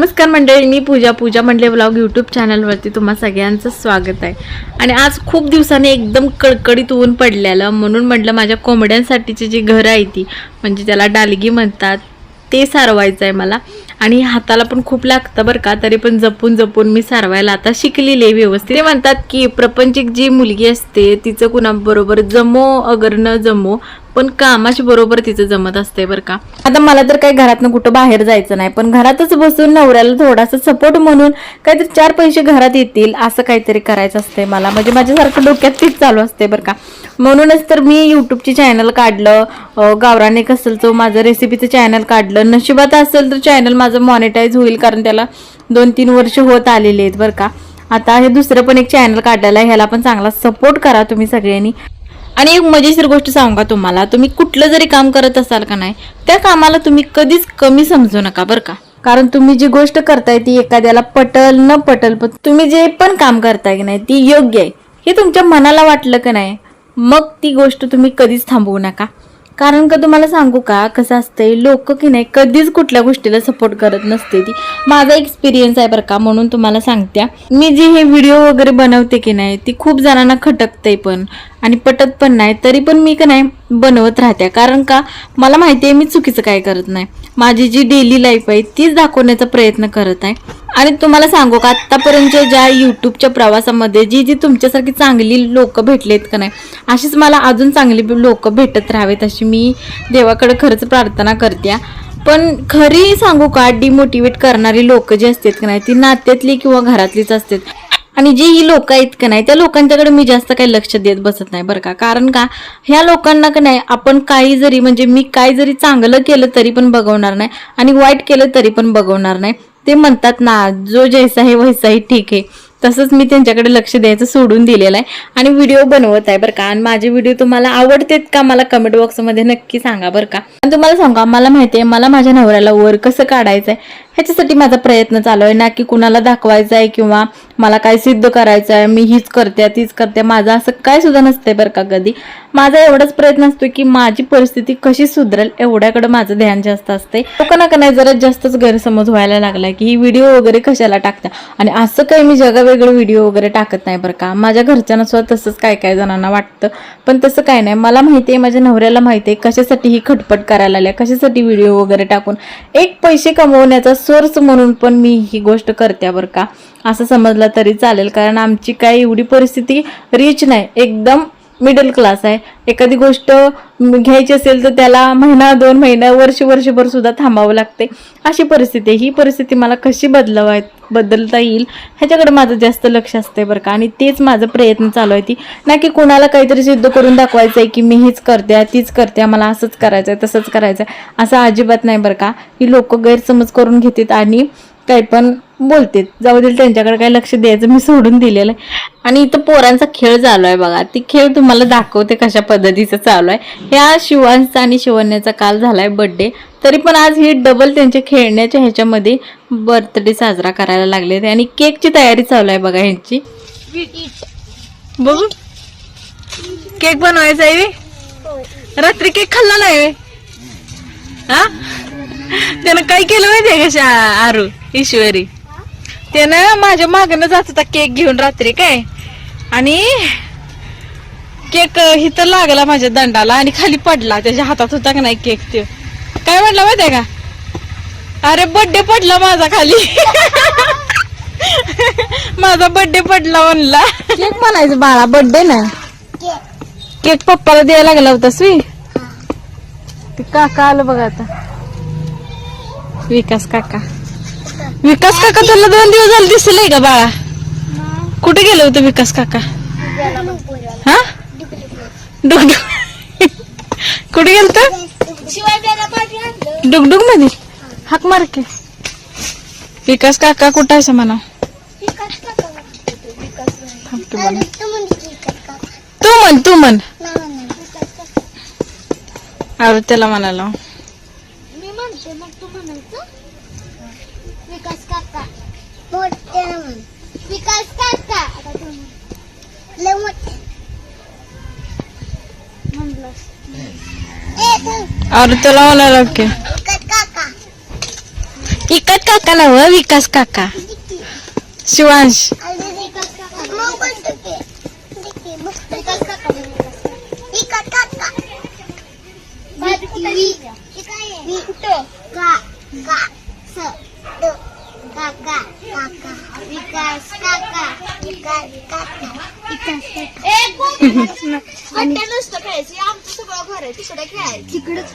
नमस्कार मंडळी मी पूजा पूजा मंडले blog YouTube चॅनलवरती तुम्हा सगळ्यांचं स्वागत आहे. आणि आज खूप दिवसाने एकदम कडकडीत ऊन पडलेलं म्हणून म्हटलं माझ्या कोंबड्यांसाठीची जी घरं आहे ती म्हणजे त्याला डालगी म्हणतात ते सारवायचं आहे मला. आणि हाताला पण खूप लागतं बरं का तरी पण जपून जपून मी सारवायला आता शिकलेली आहे व्यवस्थित. ते म्हणतात की प्रपंचिक जी मुलगी असते तिचं कुणाबरोबर जमो अगर न जमो पण कामाच्या बरोबर तिचं जमत असते बरं का. आता मला तर काही घरातनं कुठं बाहेर जायचं नाही पण घरातच बसून नवऱ्याला थोडासा सपोर्ट म्हणून काहीतरी चार पैसे घरात येतील असं काहीतरी करायचं असते मला. म्हणजे माझ्यासारखं डोक्यात तेच चालू असते बरं का. म्हणूनच तर मी युट्यूबची चॅनल काढलं गावराने गावराने कसलचं माझं रेसिपीचं चॅनल काढलं. नशिबात असेल तर चॅनल माझं मॉनिटाईज होईल कारण त्याला दोन तीन वर्ष होत आलेले आहेत बरं का. आता हे दुसरं पण एक चॅनल काढलेलं आहे ह्याला पण चांगला सपोर्ट करा तुम्ही सगळ्यांनी. आणि एक मजेशीर गोष्ट सांगू का तुम्हाला? तुम्ही कुठलं जरी काम करत असाल का नाही त्या कामाला तुम्ही कधीच कमी समजू नका बरं का. कारण तुम्ही जी गोष्ट करताय ती एखाद्याला पटल न पटल पण तुम्ही जे पण काम करताय की नाही ती योग्य आहे. हे तुमच्या मनाला वाटलं का नाही मग ती गोष्ट तुम्ही कधीच थांबवू नका. कारण का तुम्हाला सांगू का कसं असतंय लोक की नाही कधीच कुठल्या गोष्टीला सपोर्ट करत नसते ती. माझा एक्सपिरियन्स आहे बरं का म्हणून तुम्हाला सांगत्या. मी जी हे व्हिडिओ वगैरे बनवते की नाही ती खूप जणांना खटकते पण. आणि पटत पण नाही तरी पण मी का नाही बनवत राहते. कारण का मला माहिती आहे मी चुकीचं काय करत नाही. माझी जी डेली लाईफ आहे तीच दाखवण्याचा प्रयत्न करत आहे. आणि तुम्हाला सांगू का आत्तापर्यंत ज्या यूट्यूबच्या प्रवासामध्ये जी जी तुमच्यासारखी चांगली लोक भेटलेत का नाही अशीच मला अजून चांगली लोक भेटत राहावेत अशी मी देवाकडे खरंच प्रार्थना करते. पण खरी सांगू का डिमोटिवेट करणारी लोक जी असतात का नाही ती नात्यातली किंवा घरातलीच असतात. आणि जी ही लोक आहेत का नाही त्या लोकांच्याकडे मी जास्त काही लक्ष देत बसत नाही बरं का. कारण का ह्या लोकांना का नाही आपण काही जरी म्हणजे मी काही जरी चांगलं केलं तरी पण बघवणार नाही आणि वाईट केलं तरी पण बघवणार नाही. ते म्हणतात ना जो जैसा आहे वैसाही ठीक आहे तसंच मी त्यांच्याकडे लक्ष द्यायचं सोडून दिलेलं आहे आणि व्हिडिओ बनवत आहे बरं का. आणि माझे व्हिडिओ तुम्हाला आवडतेत का मला कमेंट बॉक्समध्ये नक्की सांगा बरं का. आणि तुम्हाला सांगा मला माहिती आहे मला माझ्या नवऱ्याला वर कसं काढायचं आहे ह्याच्यासाठी माझा प्रयत्न चालू आहे ना की कुणाला दाखवायचं आहे किंवा मला काय सिद्ध करायचं आहे मी हीच करते तीच करते. माझं असं काय सुद्धा नसतंय बरं का कधी. माझा एवढाच प्रयत्न असतो की माझी परिस्थिती कशी सुधरेल एवढ्याकडे माझं ध्यान जास्त असते लोकांना का नाही जरा जास्तच गैरसमज व्हायला लागलाय की ही व्हिडिओ वगैरे कशाला टाकता? आणि असं काही मी जगावेगळं व्हिडिओ वगैरे टाकत नाही बरं का. माझ्या घरच्यांना सुद्धा तसंच काय काय जणांना वाटतं पण तसं काय नाही. मला माहिती आहे माझ्या नवऱ्याला माहिती आहे कशासाठी ही खटपट करायला आल्या कशासाठी व्हिडिओ वगैरे टाकून. एक पैसे कमवण्याचा सोर्स म्हणून पण मी ही गोष्ट करते बरं का. असं समजलं तरी चालेल कारण आमची काही एवढी परिस्थिती रिच नाही. एकदम मिडल क्लास आहे. एखादी गोष्ट घ्यायची असेल तर त्याला महिना दोन महिना वर्ष वर्षभर सुद्धा थांबावं लागते. अशी परिस्थिती आहे. ही परिस्थिती मला कशी बदलवाय बदलता येईल ह्याच्याकडे माझं जास्त लक्ष असतंय बरं का. आणि तेच माझं प्रयत्न चालू आहे ती. ना की कुणाला काहीतरी सिद्ध करून दाखवायचं आहे की मी हीच करते तीच करते मला असंच करायचं आहे तसंच करायचं आहे असं अजिबात नाही बरं का. ही लोक गैरसमज करून घेतात आणि काही पण बोलते जाऊ दे त्यांच्याकडे काही लक्ष द्यायचं मी सोडून दिलेलं आहे. आणि इथं पोरांचा खेळ चालू आहे बघा. ती खेळ तुम्हाला दाखवते कशा पद्धतीचं चालू आहे. ह्या शिवांचा आणि शिवण्याचा काल झाला आहे बड्डे तरी पण आज हे डबल त्यांच्या खेळण्याच्या ह्याच्यामध्ये बर्थडे साजरा करायला लागले आणि केकची तयारी चालू आहे बघा ह्यांची. बघू. केक बनवायचा आहे रात्री केक खाल्ला नाही हा? त्यानं काय केलं माहितीये कशा आरू? ईश्वरी. त्यानं माझ्या मागनं जात होता केक घेऊन रात्री काय? आणि केक हिथं लागला माझ्या दंडाला आणि खाली पडला. त्याच्या हातात होता का नाही केक ते काय म्हटलं माहितीये का? अरे बर्थडे पडला माझा खाली. माझा बर्थडे पडला म्हणला. केक म्हणायचं बाळा बर्थडे ना? केक. पप्पाला द्यायला लागला होता स्वी. ते काका आलं बघा आता. विकास काका. विकास काका तुला दोन दिवस झाले दिसले का बाळा? कुठे गेलं होतं विकास काका? हा? डुगडुग. कुठे गेलत? डुगडुगमध्ये? हाक मार की. विकास काका कुठं आहे म्हणा. तू म्हण तू म्हण. अरे त्याला म्हणाला. विकास काका मोठे विकास काका. लय मोठे अरे त्याला म्हणाला की विकास काका काका नव विकास काका शिवांश आणि विकास काका मग बोलतो की देखी, बघ, विकास काका विकास काका विकास विकास विकास नुसतं खेळायचं. आमचं सगळं घर आहे. तिकडे खेळायचं. तिकडेच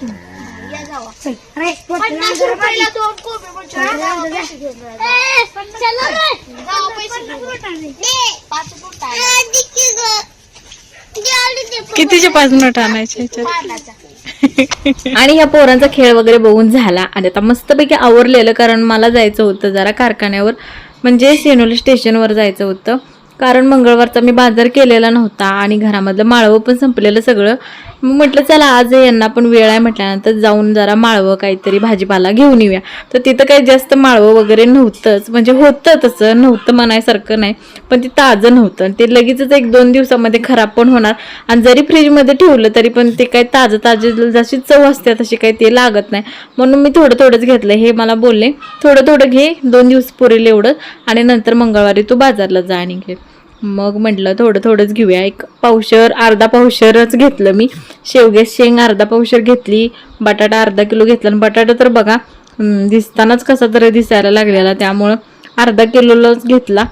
या जावा. पन्नास रुपयाला दोन कोबी म्हणजे घेऊन. जावा. पैसे. पाच फूट आहे. कितीचे पाच मिनिट आणायचे आणि ह्या पोरांचा खेळ वगैरे बघून झाला. आणि आता मस्तपैकी आवरलेलं कारण मला जायचं होतं जरा कारखान्यावर. म्हणजे सेनोली स्टेशनवर जायचं होतं. कारण मंगळवारचा मी बाजार केलेला नव्हता आणि घरामधलं माळवं पण संपलेलं सगळं. मग म्हटलं चला आज यांना पण वेळ आहे म्हटल्यानंतर जाऊन जरा माळवं काहीतरी भाजीपाला घेऊन येऊया. तर तिथं काही जास्त माळवं वगैरे नव्हतंच. म्हणजे होतं तसं नव्हतं म्हणायसारखं नाही. पण ते ताजं नव्हतं. आणि ते लगेचच एक दोन दिवसामध्ये खराब पण होणार. आणि जरी फ्रीजमध्ये ठेवलं तरी पण ते काही ताजं ताजं जशी चव असते तशी काही ते लागत नाही. म्हणून मी थोडं थोडंच घेतलं. हे मला बोलले थोडं थोडं घे दोन दिवस पुरेल एवढं. आणि नंतर मंगळवारी तू बाजारला जा आणि घे. मग म्हटलं थोडं थोडंच घेऊया. एक पावशर अर्धा पावशरच घेतलं मी. शेवगे शेंग अर्धा पावशर घेतली बटाटा अर्धा किलो घेतला. आणि बटाटा तर बघा दिसतानाच कसा तरी दिसायला लागलेला. त्यामुळं अर्धा किलोलाच घेतला.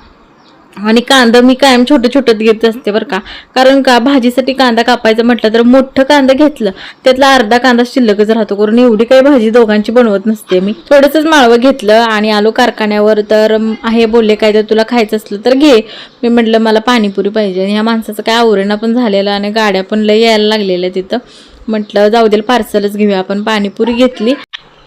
आणि कांदा मी कायम छोटं छोटं घेत असते बरं का. कारण का भाजीसाठी कांदा कापायचं म्हटलं तर मोठं कांदा घेतलं त्यातला अर्धा कांदा शिल्लकच राहतो. करून एवढी काही भाजी दोघांची बनवत नसते मी. थोडंसंच माळवं घेतलं आणि आलो कारखान्यावर. तर हे बोलले काय तर तुला खायचं असलं तर घे. मी म्हटलं मला पाणीपुरी पाहिजे. आणि ह्या माणसाचं काय आवरणा पण झालेलं आणि गाड्या पण लय यायला लागलेल्या तिथं. म्हटलं जाऊ दे पार्सलच घेऊया. आपण पाणीपुरी घेतली.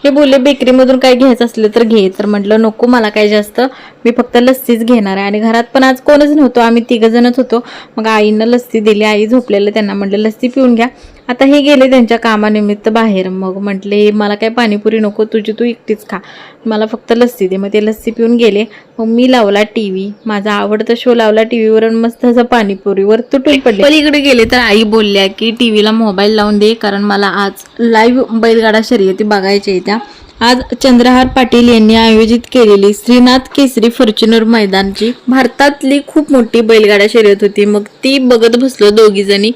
ते बोलले बेकरीमधून काही घ्यायचं असलं तर घे. तर म्हटलं नको मला काही जास्त. मी फक्त लस्सीच घेणार आहे. आणि घरात पण आज कोणच नव्हतो. आम्ही तिघं जणच होतो. मग आईनं लस्सी दिली. आई झोपलेलं त्यांना म्हटलं लस्सी पिऊन घ्या. आता हे गेले त्यांच्या कामानिमित्त बाहेर. मग म्हटले मला काय पाणीपुरी नको तुझी तू एकटीच खा. मला फक्त लस्सी दे. मग ते लस्सी पिऊन गेले. मग मी लावला टी व्ही. माझा आवडता शो लावला टी व्हीवरून. मस्त असं पाणीपुरीवर तुटून पडले. इकडे गेले तर आई बोलल्या की टी व्हीला मोबाईल लावून दे कारण मला आज लाईव्ह बैलगाडा शर्यती बघायच्या येत्या त्या. आज चंद्रहार पाटील यांनी आयोजित केलेली श्रीनाथ केसरी फॉर्च्युनर मैदानची भारतातली खूप मोठी बैलगाडा शर्यत होती. मग ती बघत बसलो दोघी जणी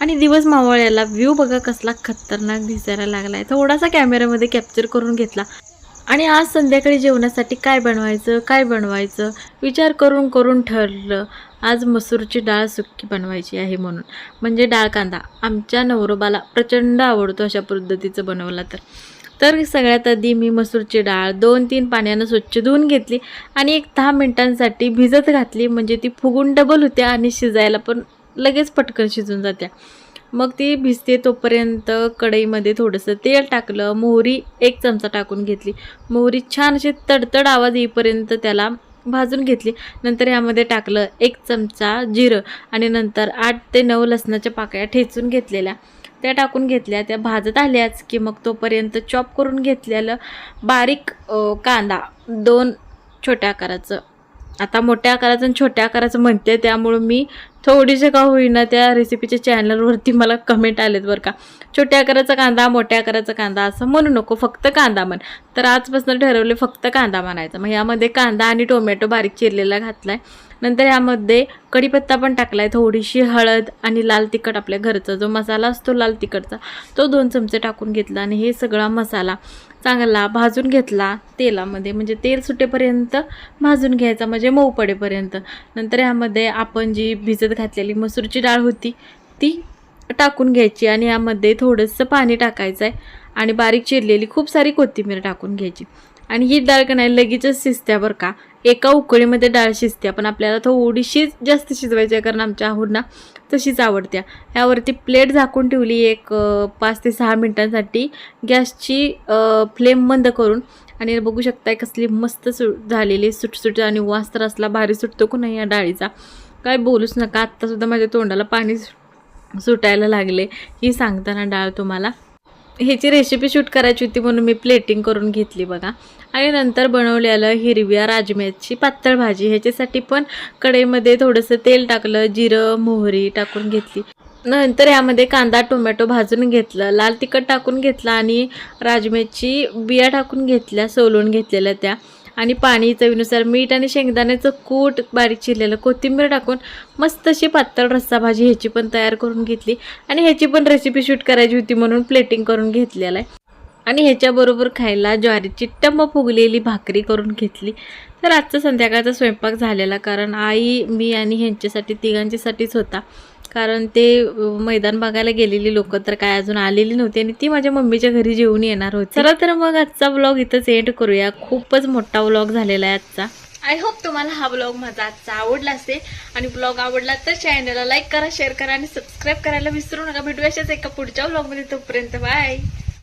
आणि दिवस मावळ्याला व्ह्यू बघा कसला खतरनाक दिसायला लागलाय. थोडासा कॅमेऱ्यामध्ये कॅप्चर करून घेतला. आणि आज संध्याकाळी जेवणासाठी काय बनवायचं काय बनवायचं विचार करून करून ठरलं. आज मसूरची डाळ सुक्की बनवायची आहे म्हणून. म्हणजे डाळ कांदा. आमच्या नवरोबाला प्रचंड आवडतो अशा पद्धतीचं बनवला तर. तर सगळ्यात आधी मी मसूरची डाळ दोन तीन पाण्यानं स्वच्छ धुवून घेतली. आणि एक दहा मिनटांसाठी भिजत घातली. म्हणजे ती फुगून डबल होत्या आणि शिजायला पण लगेच पटकन शिजून जात्या. मग ती भिजते तोपर्यंत कढईमध्ये थोडंसं तेल टाकलं मोहरी एक चमचा टाकून घेतली. मोहरी छान अशी तडतड आवाज येईपर्यंत त्याला भाजून घेतली. नंतर यामध्ये टाकलं एक चमचा जिरं आणि नंतर आठ ते नऊ लसणाच्या पाकळ्या ठेचून घेतलेल्या. त्या टाकून घेतल्या त्या भाजत आल्याच की मग तोपर्यंत चॉप करून घेतलेलं बारीक कांदा दोन छोट्या आकाराचं. आता मोठ्या आकाराचं आणि छोट्या आकाराचं म्हणते त्यामुळं मी थोडीशी का होईना त्या रेसिपीच्या चॅनलवरती मला कमेंट आलेत बरं का. छोट्या आकाराचा कांदा मोठ्या आकाराचा कांदा असं म्हणू नको फक्त कांदा म्हण. तर आजपासून ठरवले फक्त कांदा म्हणायचा. मग यामध्ये कांदा आणि टोमॅटो बारीक चिरलेला घातलाय. नंतर यामध्ये कढीपत्ता पण टाकलाय. थोडीशी हळद आणि लाल तिखट आपल्या घरचा. जो मसाला असतो लाल तिखटचा तो दोन चमचे टाकून घेतला आणि हे सगळा मसाला. चांगला भाजून घेतला तेलामध्ये. म्हणजे तेल सुटेपर्यंत भाजून घ्यायचा म्हणजे मऊ पडेपर्यंत. नंतर यामध्ये आपण जी भिजत घातलेली मसूरची डाळ होती ती टाकून घ्यायची आणि यामध्ये थोडंसं पाणी टाकायचं आहे आणि बारीक चिरलेली खूप सारी कोथिंबीर टाकून घ्यायची. आणि ही डाळ का नाही लगेचच शिजत्या बरं का. एका उकळीमध्ये डाळ शिजते पण आपल्याला थोडीशीच जास्त शिजवायची आहे कारण आमच्या आहूंना तशीच आवडत्या. यावरती प्लेट झाकून ठेवली एक पाच ते सहा मिनटांसाठी. गॅसची फ्लेम बंद करून आणि बघू शकताय कसली मस्त सु झालेली सुटसुट आणि वास तर असला भारी सुटतो को नाही या डाळीचा. काय बोलूच नका आत्तासुद्धा माझ्या तोंडाला पाणी सु- सुटायला लागले. ही सांगताना डाळ तुम्हाला. ह्याची रेसिपी शूट करायची होती म्हणून मी प्लेटिंग करून घेतली बघा. आणि नंतर बनवलेलं हिरव्या राजम्याची पातळ भाजी ह्याच्यासाठी पण कढईमध्ये थोडंसं तेल टाकलं जिरं मोहरी टाकून घेतली. नंतर यामध्ये कांदा टोमॅटो भाजून घेतलं लाल तिखट टाकून घेतलं आणि राजम्याची बिया टाकून घेतल्या सोलून घेतलेल्या त्या. आणि पाणी चवीनुसार मीठ आणि शेंगदाण्याचं कूट बारीक चिरलेलं कोथिंबीर टाकून मस्त अशी पातळ रस्सा भाजी ह्याची पण तयार करून घेतली. आणि ह्याची पण रेसिपी शूट करायची होती म्हणून प्लेटिंग करून घेतलेलं आहे. आणि ह्याच्याबरोबर खायला ज्वारीची टम्म फुगलेली भाकरी करून घेतली. तर आजचा संध्याकाळचा स्वयंपाक झालेला कारण आई मी आणि ह्यांच्यासाठी तिघांच्यासाठीच होता. कारण ते मैदान बघायला गेलेली लोक तर काय अजून आलेली नव्हती आणि ती माझ्या मम्मीच्या घरी जेवून येणार होती. चला तर मग आजचा ब्लॉग इथंच एंड करूया. खूपच मोठा ब्लॉग झालेला आहे आजचा. आय होप तुम्हाला हा ब्लॉग माझा आजचा आवडला असेल. आणि ब्लॉग आवडला तर चॅनलला लाईक करा शेअर करा आणि सबस्क्राईब करायला विसरू नका. भेटूया अशाच एका पुढच्या ब्लॉगमध्ये तोपर्यंत बाय